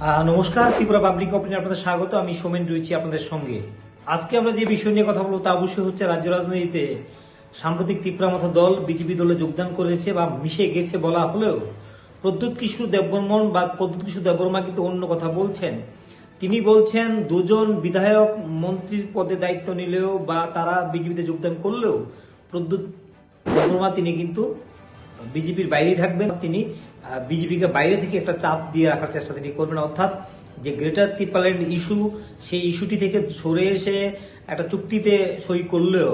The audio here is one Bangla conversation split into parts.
নমস্কার, ত্রিপুরা পাবলিক অপিনিয়ন আপনাদের স্বাগত। আমি সোমেন রয়েছি আপনাদের সঙ্গে। আজকে আমরা যে বিষয় নিয়ে কথা বলব তা অবশ্যই হচ্ছে রাজ্য রাজনীতিতে সাম্প্রতিক ত্রিপুরা মতো দল, বিজেপি দলে যোগদান করেছে বা মিশে গেছে বলা হলেও প্রদ্যুৎ কিশোর দেববর্মন বা প্রদ্যুৎ কিশোর দেববর্মা কিন্তু অন্য কথা বলছেন। তিনি বলছেন, দুজন বিধায়ক মন্ত্রীর পদে দায়িত্ব নিলেও বা তারা বিজেপিতে যোগদান করলেও প্রদ্যুৎ দেববর্মা, তিনি কিন্তু বিজেপির বাইরেই থাকবেন। তিনি বিজেপিকে বাইরে থেকে একটা চাপ দিয়ে রাখার চেষ্টা তিনি করবেন। অর্থাৎ যে গ্রেটার ত্রিপাল্যান্ড ইস্যু সেই ইস্যুটি থেকে সরে এসে একটা চুক্তিতে সই করলেও,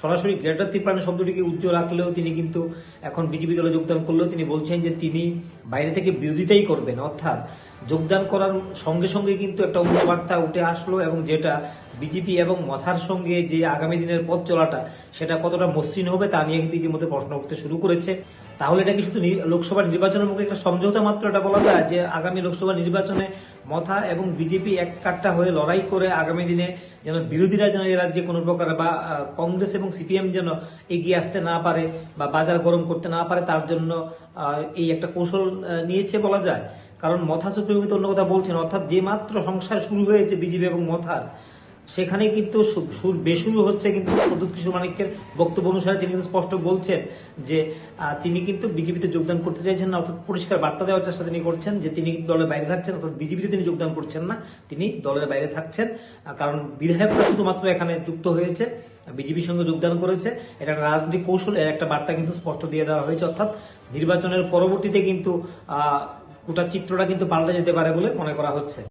সরাসরি গ্রেটার ত্রিপাল্যান্ড শব্দটিকে উজ্জ্বল রাখলেও তিনি কিন্তু এখন বিজেপি দলে যোগদান করলেও তিনি বলছেন যে তিনি বাইরে থেকে বিরোধিতাই করবেন। অর্থাৎ যোগদান করার সঙ্গে সঙ্গে কিন্তু একটা অন্য বার্তা উঠে আসলো এবং যেটা বিজেপি এবং মথার সঙ্গে যে আগামী দিনের পথ চলাটা, সেটা কতটা মসৃণ হবে তা নিয়ে কিন্তু ইতিমধ্যে প্রশ্ন উঠতে শুরু করেছে। তাহলে এটা কি শুধু লোকসভা নির্বাচনের মুখে একটা সমঝোতা মাত্র এটা বলা যায়, যে আগামী লোকসভা নির্বাচনে মথা এবং বিজেপি এক কাট্টা হয়ে লড়াই করে আগামী দিনে যেন বিরোধীরা যেন এ রাজ্যে কোনো প্রকার বা কংগ্রেস এবং সিপিএম যেন এগিয়ে আসতে না পারে বা বাজার গরম করতে না পারে, তার জন্য এই একটা কৌশল নিয়েছে বলা যায়। কারণ মথা সুপ্রিম অন্য কথা বলছেন, অর্থাৎ যে মাত্র সংসার শুরু হয়েছে বিজেপি এবং মথার সেখানে কিন্তু সুর বেশুরু হচ্ছে কিন্তু প্রদ্যুৎ কিশোর মানিকের বক্তব্য অনুসারে তিনি কিন্তু স্পষ্ট বলছেন যে তিনি কিন্তু বিজেপিতে যোগদান করতে চাইছেন না, অর্থাৎ পরিষ্কার বার্তা দেওয়ার চেষ্টা তিনি করছেন যে, তিনি কিন্তু দলের বাইরে থাকছেন, অর্থাৎ বিজেপিতে তিনি যোগদান করছেন না, তিনি দলের বাইরে থাকছেন কারণ বিধায়করা শুধুমাত্র এখানে যুক্ত হয়েছে, বিজেপির সঙ্গে যোগদান করেছে, এটা একটা রাজনৈতিক কৌশল, এর একটা বার্তা কিন্তু স্পষ্ট দিয়ে দেওয়া হয়েছে, অর্থাৎ নির্বাচনের পরবর্তীতে কিন্তু গোটা চিত্রটা কিন্তু পাল্টে যেতে পারে বলে মনে করা হচ্ছে।